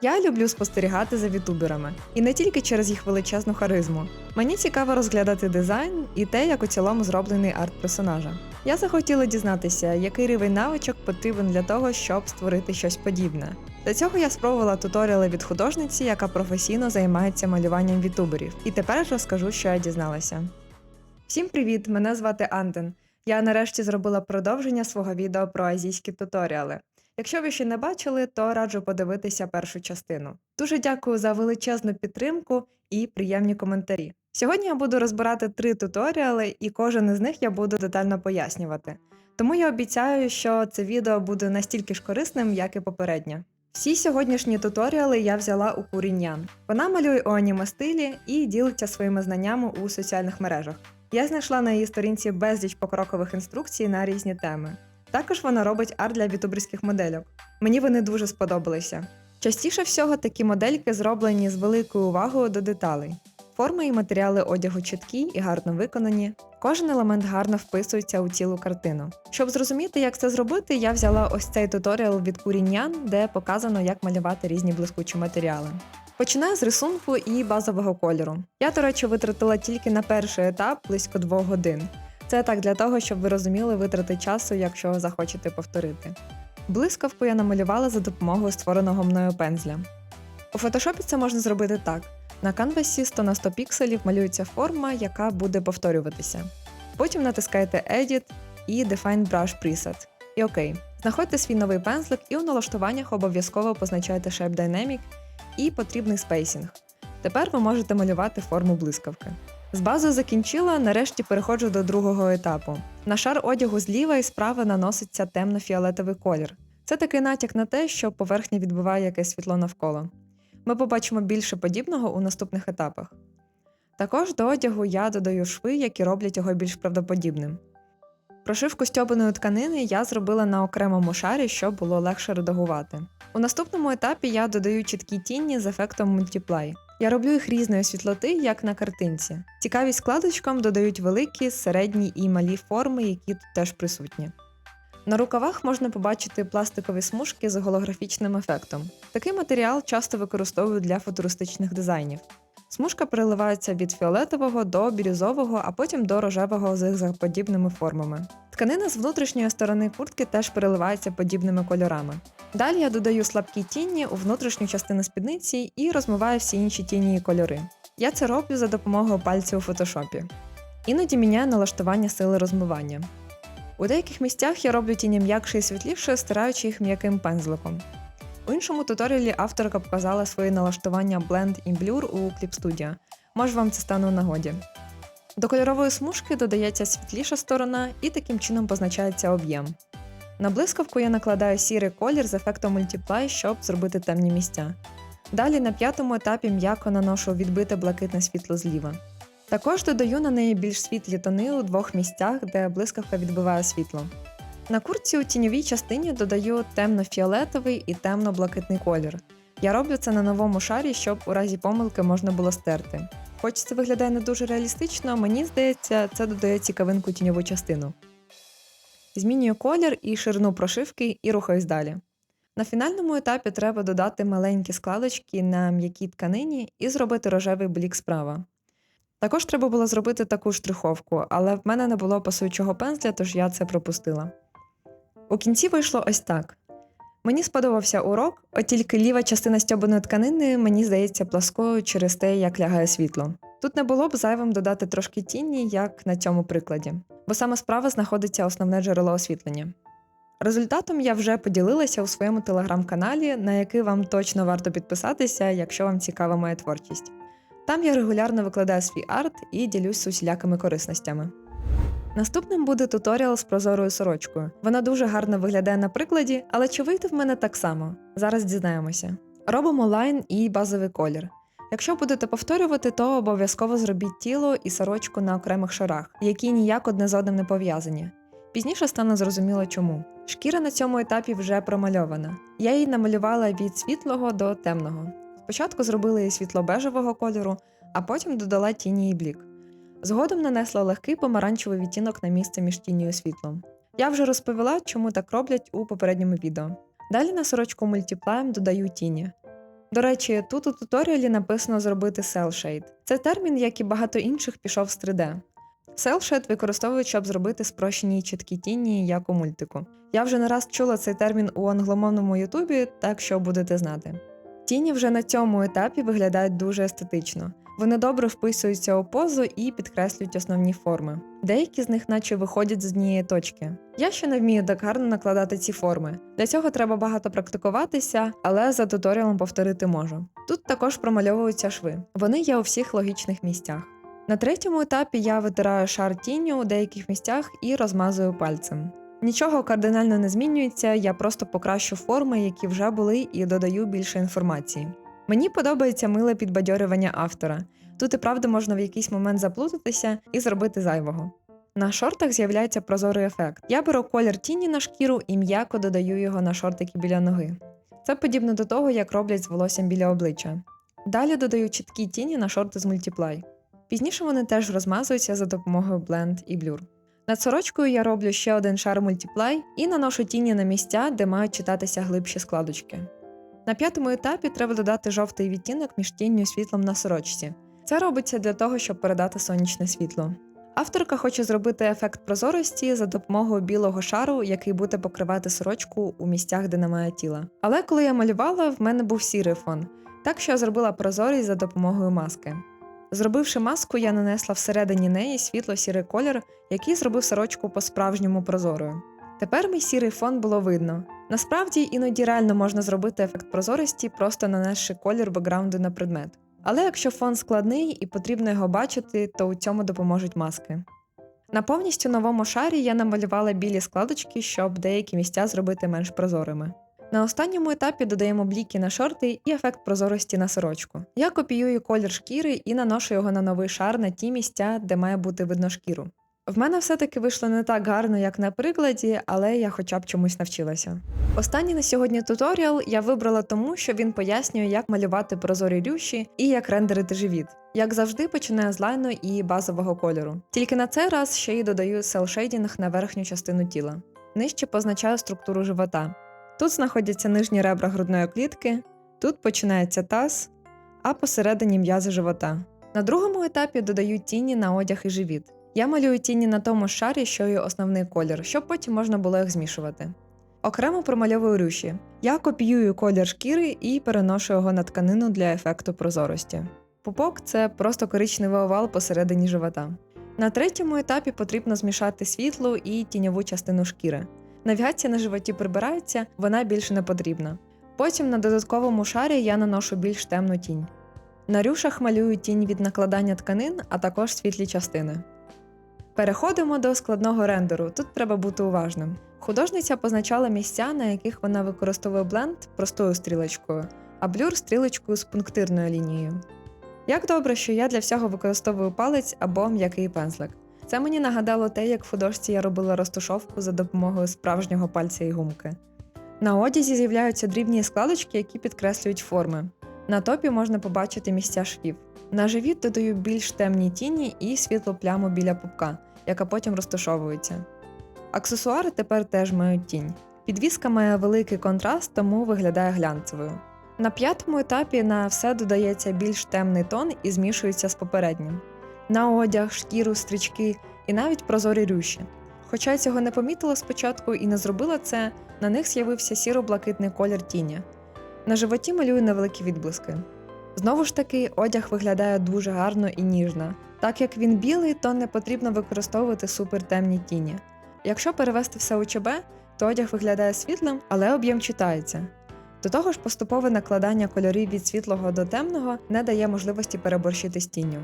Я люблю спостерігати за вітуберами, і не тільки через їх величезну харизму. Мені цікаво розглядати дизайн і те, як у цілому зроблений арт персонажа. Я захотіла дізнатися, який рівень навичок потрібен для того, щоб створити щось подібне. Для цього я спробувала туторіали від художниці, яка професійно займається малюванням вітуберів. І тепер розкажу, що я дізналася. Всім привіт! Мене звати Антен. Я нарешті зробила продовження свого відео про азійські туторіали. Якщо ви ще не бачили, то раджу подивитися першу частину. Дуже дякую за величезну підтримку і приємні коментарі. Сьогодні я буду розбирати три туторіали, і кожен із них я буду детально пояснювати. Тому я обіцяю, що це відео буде настільки ж корисним, як і попереднє. Всі сьогоднішні туторіали я взяла у Куріньян. Вона малює у аніме стилі і ділиться своїми знаннями у соціальних мережах. Я знайшла на її сторінці безліч покрокових інструкцій на різні теми. Також вона робить арт для вітуберських модельок. Мені вони дуже сподобалися. Частіше всього такі модельки зроблені з великою увагою до деталей. Форми і матеріали одягу чіткі і гарно виконані. Кожен елемент гарно вписується у цілу картину. Щоб зрозуміти, як це зробити, я взяла ось цей туторіал від Куріньян, де показано, як малювати різні блискучі матеріали. Починаю з рисунку і базового кольору. Я, до речі, витратила тільки на перший етап близько двох годин. Це так для того, щоб ви розуміли витрати часу, якщо захочете повторити. Блискавку я намалювала за допомогою створеного мною пензля. У фотошопі це можна зробити так: на канвасі 100 на 100 пікселів малюється форма, яка буде повторюватися. Потім натискаєте Edit і Define Brush Preset. І окей. Знаходьте свій новий пензлик і у налаштуваннях обов'язково позначайте Shape Dynamic і потрібний спейсінг. Тепер ви можете малювати форму блискавки. З базою закінчила, нарешті переходжу до другого етапу. На шар одягу зліва і справа наноситься темно-фіолетовий колір. Це такий натяк на те, що поверхня відбиває якесь світло навколо. Ми побачимо більше подібного у наступних етапах. Також до одягу я додаю шви, які роблять його більш правдоподібним. Прошивку стьобаної тканини я зробила на окремому шарі, щоб було легше редагувати. У наступному етапі я додаю чіткі тіні з ефектом Multiply. Я роблю їх різної світлоти, як на картинці. Цікавість складочкам додають великі, середні і малі форми, які тут теж присутні. На рукавах можна побачити пластикові смужки з голографічним ефектом. Такий матеріал часто використовують для футуристичних дизайнів. Смужка переливається від фіолетового до бірюзового, а потім до рожевого з зигзагподібними формами. Тканина з внутрішньої сторони куртки теж переливається подібними кольорами. Далі я додаю слабкі тіні у внутрішню частину спідниці і розмиваю всі інші тіні і кольори. Я це роблю за допомогою пальців у фотошопі. Іноді міняю налаштування сили розмивання. У деяких місцях я роблю тіні м'якше і світліше, стираючи їх м'яким пензликом. У іншому туторіалі авторка показала свої налаштування Blend і Blur у Clip Studio. Може вам це стане у нагоді. До кольорової смужки додається світліша сторона і таким чином позначається об'єм. На блискавку я накладаю сірий колір з ефектом Multiply, щоб зробити темні місця. Далі на п'ятому етапі м'яко наношу відбите блакитне світло зліва. Також додаю на неї більш світлі тони у двох місцях, де блискавка відбиває світло. На куртці у тіньовій частині додаю темно-фіолетовий і темно-блакитний колір. Я роблю це на новому шарі, щоб у разі помилки можна було стерти. Хоч це виглядає не дуже реалістично, мені здається, це додає цікавинку тіньову частину. Змінюю колір і ширину прошивки і рухаюсь далі. На фінальному етапі треба додати маленькі складочки на м'якій тканині і зробити рожевий блік справа. Також треба було зробити таку штриховку, але в мене не було пасуючого пензля, тож я це пропустила. У кінці вийшло ось так. Мені сподобався урок, от тільки ліва частина стьобаної тканини, мені здається, пласкою через те, як лягає світло. Тут не було б зайвим додати трошки тіні, як на цьому прикладі, бо саме справа знаходиться основне джерело освітлення. Результатом я вже поділилася у своєму телеграм-каналі, на який вам точно варто підписатися, якщо вам цікава моя творчість. Там я регулярно викладаю свій арт і ділюсь усілякими корисностями. Наступним буде туторіал з прозорою сорочкою. Вона дуже гарно виглядає на прикладі, але чи вийде в мене так само? Зараз дізнаємося. Робимо лайн і базовий колір. Якщо будете повторювати, то обов'язково зробіть тіло і сорочку на окремих шарах, які ніяк одне з одним не пов'язані. Пізніше стане зрозуміло чому. Шкіра на цьому етапі вже промальована. Я її намалювала від світлого до темного. Спочатку зробила її світло-бежевого кольору, а потім додала тіні і блік. Згодом нанесла легкий помаранчевий відтінок на місце між тінню і світлом. Я вже розповіла, чому так роблять у попередньому відео. Далі на сорочку мультиплаєм додаю тіні. До речі, тут у туторіалі написано зробити shade. Це термін, як і багато інших, пішов з 3D. Cell shade використовують, щоб зробити спрощені й чіткі тіні, як у мультику. Я вже не раз чула цей термін у англомовному Ютубі, так що будете знати. Тіні вже на цьому етапі виглядають дуже естетично. Вони добре вписуються у позу і підкреслюють основні форми. Деякі з них, наче виходять з однієї точки. Я ще не вмію так гарно накладати ці форми. Для цього треба багато практикуватися, але за туторіалом повторити можу. Тут також промальовуються шви. Вони є у всіх логічних місцях. На третьому етапі я витираю шар тінню у деяких місцях і розмазую пальцем. Нічого кардинально не змінюється, я просто покращу форми, які вже були, і додаю більше інформації. Мені подобається миле підбадьорювання автора. Тут і правда можна в якийсь момент заплутатися і зробити зайвого. На шортах з'являється прозорий ефект. Я беру колір тіні на шкіру і м'яко додаю його на шортики біля ноги. Це подібно до того, як роблять з волоссям біля обличчя. Далі додаю чіткі тіні на шорти з мультіплай. Пізніше вони теж розмазуються за допомогою Blend і Blur. Над сорочкою я роблю ще один шар мультіплай і наношу тіні на місця, де мають читатися глибші складочки. На п'ятому етапі треба додати жовтий відтінок між тінню і світлом на сорочці. Це робиться для того, щоб передати сонячне світло. Авторка хоче зробити ефект прозорості за допомогою білого шару, який буде покривати сорочку у місцях, де немає тіла. Але коли я малювала, в мене був сірий фон, так що я зробила прозорість за допомогою маски. Зробивши маску, я нанесла всередині неї світло-сірий колір, який зробив сорочку по-справжньому прозорою. Тепер мій сірий фон було видно. Насправді іноді реально можна зробити ефект прозорості, просто нанесши колір бекграунду на предмет. Але якщо фон складний і потрібно його бачити, то у цьому допоможуть маски. На повністю новому шарі я намалювала білі складочки, щоб деякі місця зробити менш прозорими. На останньому етапі додаємо бліки на шорти і ефект прозорості на сорочку. Я копіюю колір шкіри і наношу його на новий шар на ті місця, де має бути видно шкіру. В мене все-таки вийшло не так гарно, як на прикладі, але я хоча б чомусь навчилася. Останній на сьогодні туторіал я вибрала тому, що він пояснює, як малювати прозорі рюші і як рендерити живіт. Як завжди, починаю з лайну і базового кольору. Тільки на цей раз ще й додаю селшейдінг на верхню частину тіла. Нижче позначаю структуру живота. Тут знаходяться нижні ребра грудної клітки, тут починається таз, а посередині м'язи живота. На другому етапі додаю тіні на одяг і живіт. Я малюю тіні на тому шарі, що є основний колір, щоб потім можна було їх змішувати. Окремо промальовую рюші. Я копіюю колір шкіри і переношу його на тканину для ефекту прозорості. Пупок це просто коричневий овал посередині живота. На третьому етапі потрібно змішати світлу і тіньову частину шкіри. Навігація на животі прибирається, вона більше не потрібна. Потім на додатковому шарі я наношу більш темну тінь. На рюшах малюю тінь від накладання тканин, а також світлі частини. Переходимо до складного рендеру. Тут треба бути уважним. Художниця позначала місця, на яких вона використовує бленд простою стрілочкою, а блюр стрілочкою з пунктирною лінією. Як добре, що я для всього використовую палець або м'який пензлик. Це мені нагадало те, як в художці я робила розтушовку за допомогою справжнього пальця і гумки. На одязі з'являються дрібні складочки, які підкреслюють форми. На топі можна побачити місця швів. На живіт додаю більш темні тіні і світлу пляму біля пупка, яка потім розташовується. Аксесуари тепер теж мають тінь. Підвіска має великий контраст, тому виглядає глянцевою. На п'ятому етапі на все додається більш темний тон і змішується з попереднім. На одяг, шкіру, стрічки і навіть прозорі рюші. Хоча я цього не помітила спочатку і не зробила це, на них з'явився сіро-блакитний колір тіні. На животі малюю невеликі відблиски. Знову ж таки, одяг виглядає дуже гарно і ніжно. Так як він білий, то не потрібно використовувати супертемні тіні. Якщо перевести все у ЧБ, то одяг виглядає світлим, але об'єм читається. До того ж, поступове накладання кольорів від світлого до темного не дає можливості переборщити з тінню.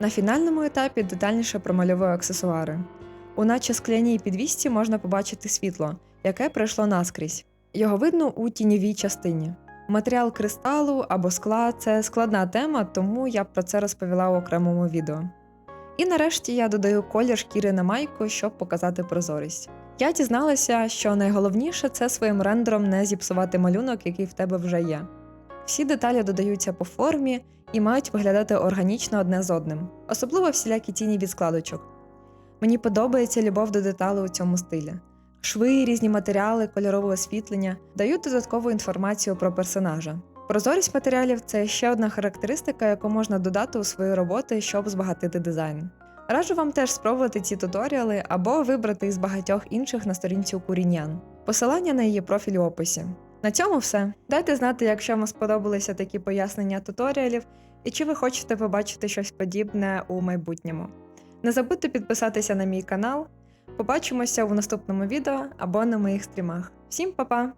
На фінальному етапі детальніше промальовую аксесуари. У наче скляній підвісці можна побачити світло, яке пройшло наскрізь. Його видно у тіньовій частині. Матеріал кристалу або скла це складна тема, тому я про це розповіла у окремому відео. І нарешті я додаю колір шкіри на майку, щоб показати прозорість. Я дізналася, що найголовніше це своїм рендером не зіпсувати малюнок, який в тебе вже є. Всі деталі додаються по формі і мають виглядати органічно одне з одним, особливо всілякі тіні від складочок. Мені подобається любов до деталей у цьому стилі. Шви, різні матеріали, кольорове освітлення дають додаткову інформацію про персонажа. Прозорість матеріалів це ще одна характеристика, яку можна додати у свої роботи, щоб збагатити дизайн. Раджу вам теж спробувати ці туторіали або вибрати із багатьох інших на сторінці у Курінян. Посилання на її профіль у описі. На цьому все. Дайте знати, якщо вам сподобалися такі пояснення туторіалів і чи ви хочете побачити щось подібне у майбутньому. Не забудьте підписатися на мій канал. Побачимося у наступному відео або на моїх стрімах. Всім па-па!